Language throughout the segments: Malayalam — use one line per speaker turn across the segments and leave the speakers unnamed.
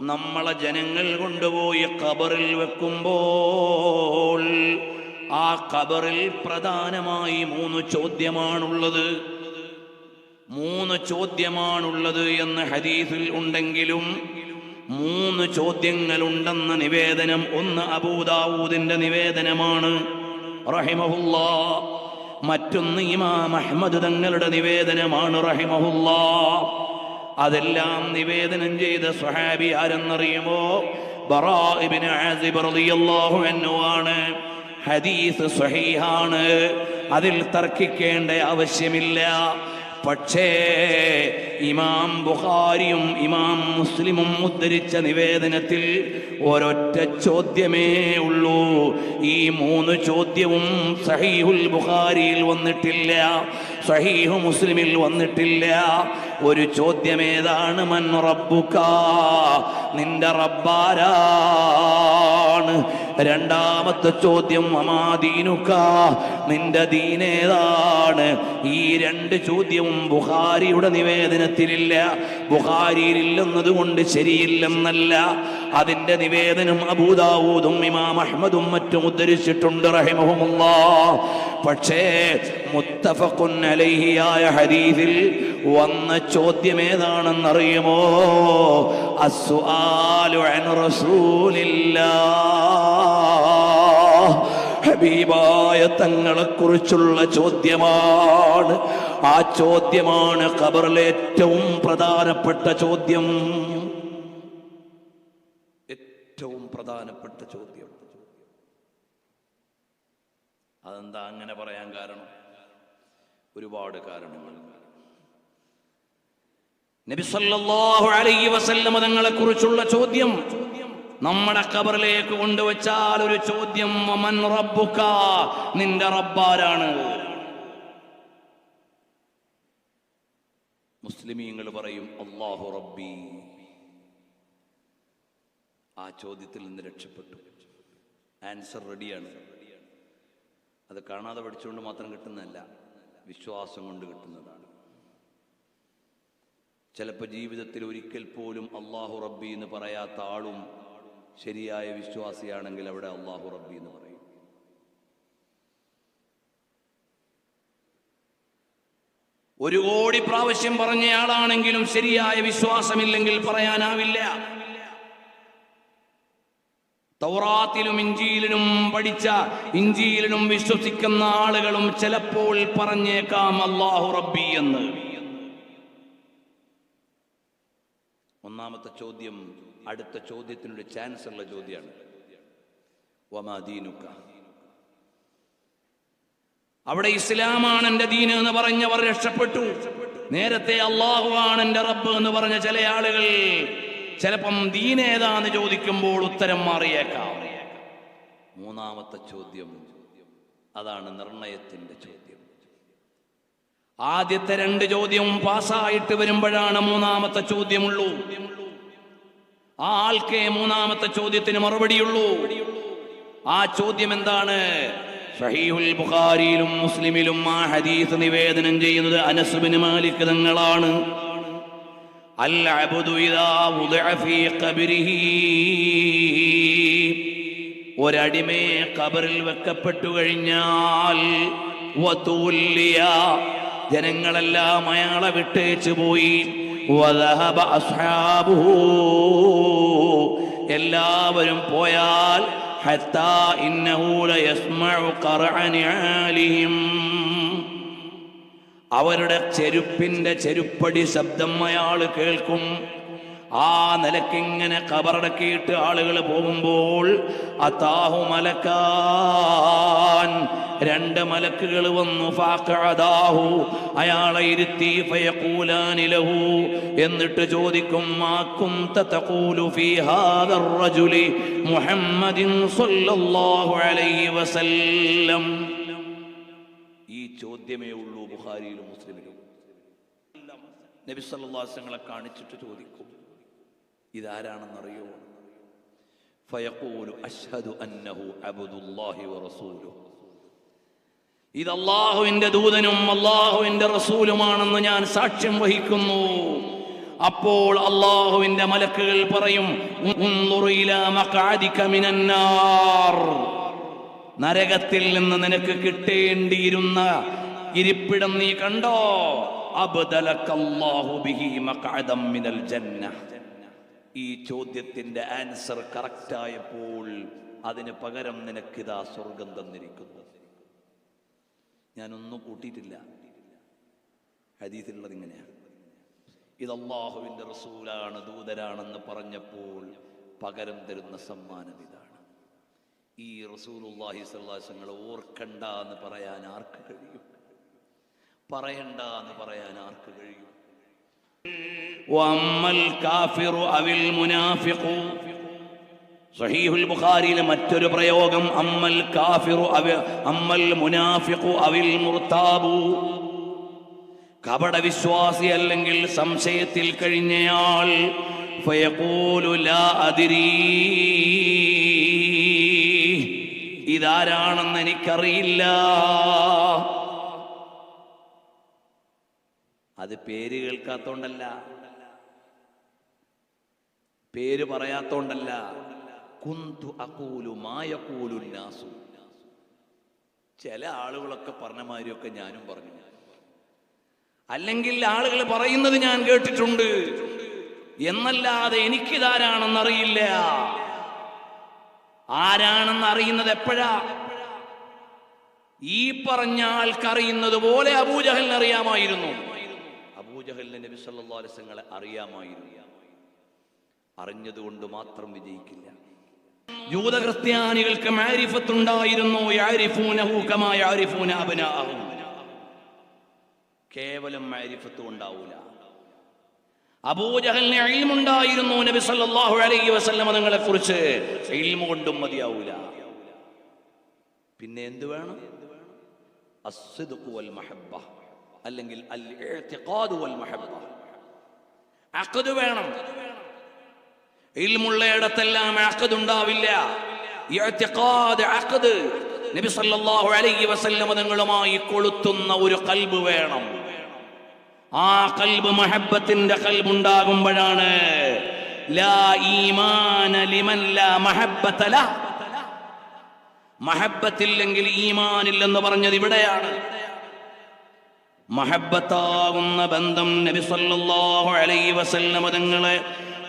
നമ്മളെ ജനങ്ങൾ കൊണ്ടുപോയി കബറിൽ വെക്കുമ്പോൾ ആ കബറിൽ പ്രധാനമായി മൂന്ന് ചോദ്യമാണുള്ളത്. മൂന്ന് ചോദ്യമാണുള്ളത് എന്ന് ഹദീസിൽ ഉണ്ടെങ്കിലും മൂന്ന് ചോദ്യങ്ങളുണ്ടെന്ന നിവേദനം ഒന്ന് അബൂദാവൂദിന്റെ നിവേദനമാണ്. റഹിമഹുല്ല. മറ്റൊന്ന് ഇമാം അഹ്മദ് തങ്ങളുടെ നിവേദനമാണ് റഹിമഹുല്ലാ. അതെല്ലാം നിവേദനം ചെയ്ത സ്വഹാബി ആരെന്നറിയുമോ? ആണ് ഹദീസ് സ്വഹീഹാണ്. അതിൽ തർക്കിക്കേണ്ട ആവശ്യമില്ല. പക്ഷേ ഇമാം ബുഖാരിയും ഇമാം മുസ്ലിമും ഉദ്ധരിച്ച നിവേദനത്തിൽ ഒരൊറ്റ ചോദ്യമേ ഉള്ളൂ. ഈ മൂന്ന് ചോദ്യവും സഹീഹുൽ ബുഖാരിയിൽ വന്നിട്ടില്ല. സഹീഹു മുസ്ലിമിൽ വന്നിട്ടില്ല. ഒരു ചോദ്യം ഏതാണ് മൻ റബ്ബുക നിന്റെ റബ്ബാരാണ്. രണ്ടാമത്തെ ചോദ്യം അമാദീനുക്ക നിന്റെ ദീനേതാണ്. ഈ രണ്ട് ചോദ്യവും ബുഹാരിയുടെ നിവേദനത്തിലില്ല. ബുഹാരിയിലില്ലെന്നതുകൊണ്ട് ശരിയില്ലെന്നല്ല. അതിന്റെ നിവേദനം അബൂദാവൂദും ഇമാം അഹ്മദും മറ്റും ഉദ്ധരിച്ചിട്ടുണ്ട് പക്ഷേ മുത്തഫഖുൻ അലൈഹിയായ ഹദീസിൽ വന്ന ചോദ്യം ഏതാണെന്നറിയുമോ? അസ്സുആലു അൻ റസൂലില്ലാ ഹബീബായ തങ്ങളെക്കുറിച്ചുള്ള ചോദ്യമാണ്. ആ ചോദ്യമാണ് ഖബറിലെ ഏറ്റവും പ്രധാനപ്പെട്ട ചോദ്യം. ഏറ്റവും പ്രധാനപ്പെട്ട ചോദ്യം. അതെന്താ അങ്ങനെ പറയാൻ കാരണം? ഒരുപാട് കാരണങ്ങൾ. നബി സല്ലല്ലാഹു അലൈഹി വസല്ലമ കുറിച്ചുള്ള ചോദ്യം. നമ്മുടെ കബറിലേക്ക് കൊണ്ടുവച്ചാൽ ഒരു ചോദ്യം മൻ റബ്ബുക? നിന്റെ റബ്ബാരാണ്. മുസ്ലിമീങ്ങൾ പറയും അള്ളാഹു റബ്ബി. ആ ചോദ്യത്തിൽ നിന്ന് രക്ഷപ്പെട്ടു. ആൻസർ റെഡിയാണ് അത് കാണാതെ പഠിച്ചുകൊണ്ട് മാത്രം കിട്ടുന്നതല്ല വിശ്വാസം കൊണ്ട് കിട്ടുന്നതാണ്. ചിലപ്പോൾ ജീവിതത്തിൽ ഒരിക്കൽ പോലും അള്ളാഹു റബ്ബി എന്ന് പറയാത്ത ആളും ശരിയായ വിശ്വാസിയാണെങ്കിൽ അവിടെ അള്ളാഹു റബ്ബി എന്ന് പറയും. ഒരു കോടി പ്രാവശ്യം പറഞ്ഞയാളാണെങ്കിലും ശരിയായ വിശ്വാസമില്ലെങ്കിൽ പറയാനാവില്ല. തൗറാത്തിലും ഇഞ്ചിയിലും പഠിച്ച ഇഞ്ചിയിലും വിശ്വസിക്കുന്ന ആളുകളും ചിലപ്പോൾ പറഞ്ഞേക്കാം അള്ളാഹു റബ്ബി എന്ന്. ഒന്നാമത്തെ ചോദ്യം അടുത്ത ചോദ്യത്തിനൊരു ചാൻസ് ഉള്ള ചോദ്യമാണ്. വമാദീനുക്ക അവിടെ ഇസ്ലാമാണ് എന്റെ ദീന് എന്ന് പറഞ്ഞവർ രക്ഷപ്പെട്ടു. നേരത്തെ അള്ളാഹു ആണ് എന്റെ റബ്ബ് എന്ന് പറഞ്ഞ ചില ആളുകൾ ചിലപ്പം ദീൻ ദീനേതാന്ന് ചോദിക്കുമ്പോൾ ഉത്തരം മാറിയേക്കാം. മൂന്നാമത്തെ ചോദ്യം. അതാണ് നിർണയത്തിന്റെ ചോദ്യം. ആദ്യത്തെ രണ്ട് ചോദ്യം പാസ്സായിട്ട് വരുമ്പോഴാണ് മൂന്നാമത്തെ ചോദ്യമുള്ളൂ. ആ ആൾക്കേ മൂന്നാമത്തെ ചോദ്യത്തിന് മറുപടിയുള്ളൂ. ആ ചോദ്യം എന്താണ്? ഷഹീഹുൽ ബുഖാരിയിലും മുസ്ലിമിലും ആ ഹദീസ് നിവേദനം ചെയ്യുന്നത് അനസുബിന് മാലിക് തങ്ങളാണ്. ഒരടിമയെ ഖബറിൽ വെക്കപ്പെട്ടു കഴിഞ്ഞാൽ ജനങ്ങളെല്ലാം അയാളെ വിട്ടേച്ചു പോയി. എല്ലാവരും പോയാൽ ഹത്താ ഇന്നഹു ലയസ്മഉ ഖർഅനി നിആലിഹിം അവരുടെ ചെരുപ്പിന്റെ ചെരുപ്പടി ശബ്ദം അയാൾ കേൾക്കും. ആ നിലക്കിങ്ങനെ കബറടക്കിയിട്ട് ആളുകൾ പോകുമ്പോൾ അതാഹു മലക്കാൻ രണ്ട് മലക്കുകൾ വന്നു. ഫാഖഅദാഹു അയാളെ ഇരുത്തി ഫയഖൂലാനിലഹു എന്നിട്ട് ചോദിക്കും മാക്കും തതഖൂലു തഖൂലു ഫീ ഹാദർ റജുലി മുഹമ്മദിൻ സ്വല്ലല്ലാഹു അലൈഹി വസല്ലം? ഈ ചോദ്യമേ ഉള്ളൂ ബുഹാരിയിലും മുസ്ലിമിലും. നബി സല്ലാസങ്ങളെ കാണിച്ചിട്ട് ചോദിക്കും ഇതാരാണെന്നറിയോ? ഫയഖൂലു അഷ്ഹദു അന്നഹു അബ്ദുല്ലാഹി വറസൂലു ഇത് അള്ളാഹുവിന്റെ ദൂതനും അള്ളാഹുവിന്റെ റസൂലുമാണെന്ന് ഞാൻ സാക്ഷ്യം വഹിക്കുന്നു. അപ്പോൾ അള്ളാഹുവിന്റെ മലക്കുകൾ പറയും നരകത്തിൽ നിന്ന് നിനക്ക് കിട്ടേണ്ടിയിരുന്ന ഇരിപ്പിടം നീ കണ്ടോ? മിനൽ ജന്ന. ഈ ചോദ്യത്തിന്റെ ആൻസർ കറക്റ്റ് ആയപ്പോൾ അതിന് പകരം നിനക്കിതാ സ്വർഗം തന്നിരിക്കുന്നു. ഞാനൊന്നും കൂട്ടിയിട്ടില്ല. ഹദീസിലുള്ളത് ഇങ്ങനെയാണ് ഇത് അള്ളാഹുവിന്റെ റസൂലാണ് ദൂതരാണെന്ന് പറഞ്ഞപ്പോൾ പകരം തരുന്ന സമ്മാനം ഇതാണ്. ഈ റസൂലുള്ളാഹി സ്വല്ലാസങ്ങൾ ഓർക്കണ്ട എന്ന് പറയാൻ ആർക്ക് കഴിയും? പറയണ്ട എന്ന് പറയാൻ ആർക്ക് കഴിയും? മറ്റൊരു പ്രയോഗം അമ്മൽ കാഫിറു അമ്മൽ മുനാഫിഖു അവിൽ മുർതാബു കപട വിശ്വാസി അല്ലെങ്കിൽ സംശയത്തിൽ കഴിഞ്ഞയാൾ ഫയഖൂലു ലാ അദ്രീ. ഇതാരാണെന്ന് എനിക്കറിയില്ല. അത് പേര് കേൾക്കാത്തോണ്ടല്ല. പേര് പറയാത്തോണ്ടല്ല. കുന്തു അക്കൂലു മായക്കൂലു നാസു. ചില ആളുകളൊക്കെ പറഞ്ഞ മാതിരിയൊക്കെ ഞാനും പറഞ്ഞു. അല്ലെങ്കിൽ ആളുകൾ പറയുന്നത് ഞാൻ കേട്ടിട്ടുണ്ട്. എന്നല്ലാതെ എനിക്കിതാരാണെന്നറിയില്ല. ആരാണെന്ന് അറിയുന്നത് എപ്പോഴാ? ഈ പറഞ്ഞ ആൾക്കറിയുന്നത് പോലെ അബൂജഹലിന് അറിയാമായിരുന്നു. അബൂജഹലിന് നബി അറിയാമായിരുന്നു. അറിഞ്ഞതുകൊണ്ട് മാത്രം വിജയിക്കില്ല. ജൂത ക്രിസ്ത്യാനികൾക്ക് മാരിഫത്തുണ്ടായിരുന്നു കേവലം മാരിഫത്തും ഉണ്ടാവൂല. അബൂജഹലിന് ഇൽമുണ്ടായിരുന്നു നബി സല്ലല്ലാഹു അലൈഹി വസല്ലമ നിങ്ങളെ കുറിച്ച് ഇൽമു കൊണ്ടും മതിയാവൂല. പിന്നെ എന്ത് വേണം? മഹബ്ബ. അല്ലെങ്കിൽ അൽ ഇഅ്തിഖാദു വൽ മഹബ്ബ. അഖദ് വേണം. ഇൽമുള്ളയിടത്തെല്ലാം അഖദ് ഉണ്ടാവില്ല. നബി സല്ലല്ലാഹു അലൈഹി വസല്ലമ നിങ്ങളുമായി കൊളുത്തുന്ന ഒരു കൽബ് വേണം. ആ കൽബ് മഹബത്തിന്റെ കൽബുണ്ടാകുമ്പോഴാണ്. മഹബത്തില്ലെങ്കിൽ ഈമാനില്ലെന്ന് പറഞ്ഞത് ഇവിടെയാണ് മഹബത്താകുന്ന ബന്ധം നബി സല്ലല്ലാഹു അലൈഹി വസല്ലമ തങ്ങളെ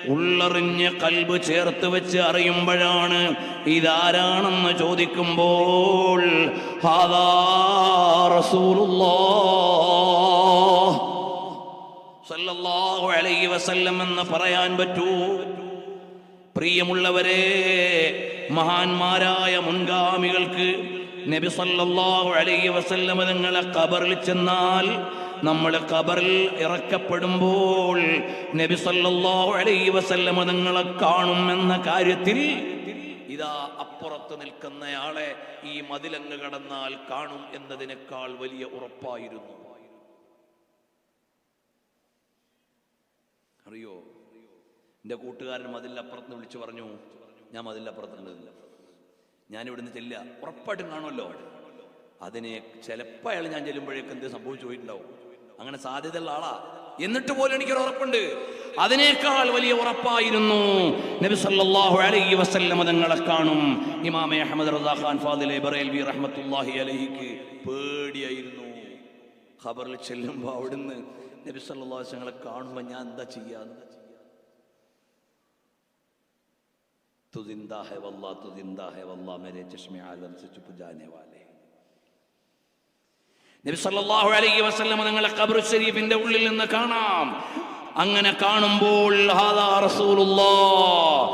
ഉള്ളറിഞ്ഞ് കൽബ് ചേർത്ത് വെച്ച് അറിയുമ്പോഴാണ് ഇതാരാണെന്ന് ചോദിക്കുമ്പോൾ ഹാദാ റസൂലുള്ളാഹ് സല്ലല്ലാഹു അലൈഹി വസല്ലം എന്ന് പറയാൻ പറ്റൂ. പ്രിയമുള്ളവരെ മഹാന്മാരായ മുൻഗാമികൾക്ക് നബി സല്ലല്ലാഹു അലൈഹി വസല്ലം നിങ്ങളെ ഖബറിൽ ചെന്നാൽ നമ്മൾ ഖബറിൽ ഇറക്കപ്പെടുമ്പോൾ നബി സല്ലല്ലാഹു അലൈഹി വസല്ലം നിങ്ങളെ കാണും എന്ന കാര്യത്തിൽ ഇതാ അപ്പുറത്ത് നിൽക്കുന്നയാളെ ഈ മതിലങ്ങ് കടന്നാൽ കാണും എന്നതിനേക്കാൾ വലിയ ഉറപ്പായിരുന്നു. അറിയോ? എന്റെ കൂട്ടുകാരൻ മതിലപ്പുറത്ത് വിളിച്ചു പറഞ്ഞു ഞാൻ മതിലപ്പുറത്തുണ്ട് ഞാൻ ഇവിടുന്ന് ചെല്ലുക. ഉറപ്പായിട്ടും കാണുമല്ലോ? അതിനെ ചിലപ്പോൾ അയാൾ ഞാൻ ചെല്ലുമ്പോഴേക്ക് എന്ത് സംഭവിച്ചു പോയിട്ടുണ്ടാവും. അങ്ങനെ സാധ്യതയുള്ള ആളാ. എന്നിട്ട് പോലും എനിക്കൊരു ഉറപ്പുണ്ട്. അതിനേക്കാൾ വലിയ ഉറപ്പായിരുന്നു നബി സല്ലല്ലാഹു അലൈഹി വസല്ലം തങ്ങളെ കാണും. ഇമാമെ അഹമ്മദ് റസാ ഖാൻ ഫാദിലെ ബറേൽവി റഹ്മത്തുള്ളാഹി അലൈഹിക്ക് പേടിയായിരുന്നു. ഖബറിൽ ചെല്ലുമ്പോൾ അവിടുന്ന് നബി സല്ലല്ലാഹു അലൈഹി വസല്ലങ്ങളെ കാണുമ്പോൾ ഞാൻ എന്താ ചെയ്യാന്ന് तू जिंदा है वल्ला तू जिंदा है वल्ला मेरे चश्मे आलम से चुप जाने वाले നബി സല്ലല്ലാഹു അലൈഹി വസല്ലം നിങ്ങളെ ഖബർ ഷരീഫിന്റെ ഉള്ളിൽ നിന്ന് കാണാം അങ്ങനെ കാണുമ്പോൾ ഹാദാ റസൂലുള്ളാഹ്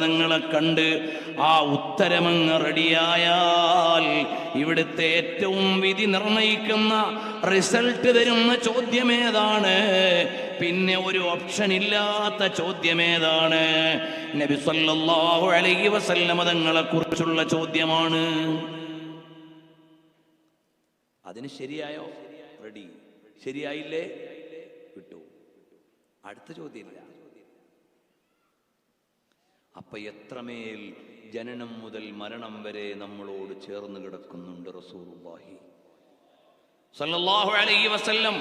തങ്ങളെ കണ്ട് ആ ഉത്തരമങ്ങ് റെഡിയായാൽ ഇവിടുത്തെ ഏറ്റവും വിധി നിർണയിക്കുന്ന റിസൾട്ട് തരുന്ന ചോദ്യമേതാണ്. പിന്നെ ഒരു ഓപ്ഷൻ ഇല്ലാത്ത ചോദ്യമേതാണ്. നബി സല്ലല്ലാഹു അലൈഹി വസല്ലമ തങ്ങളെ കുറിച്ചുള്ള ചോദ്യമാണ്. അതിന് ശരിയായോ? റെഡി. ശരിയായില്ലേ? വിട്ടു അടുത്ത ചോദ്യമില്ല അപ്പൊ എത്രമേൽ ജനനം മുതൽ മരണം വരെ നമ്മളോട് ചേർന്ന് കിടക്കുന്നുണ്ട് റസൂലുള്ളാഹി. സല്ലല്ലാഹു അലൈഹി വസല്ലം.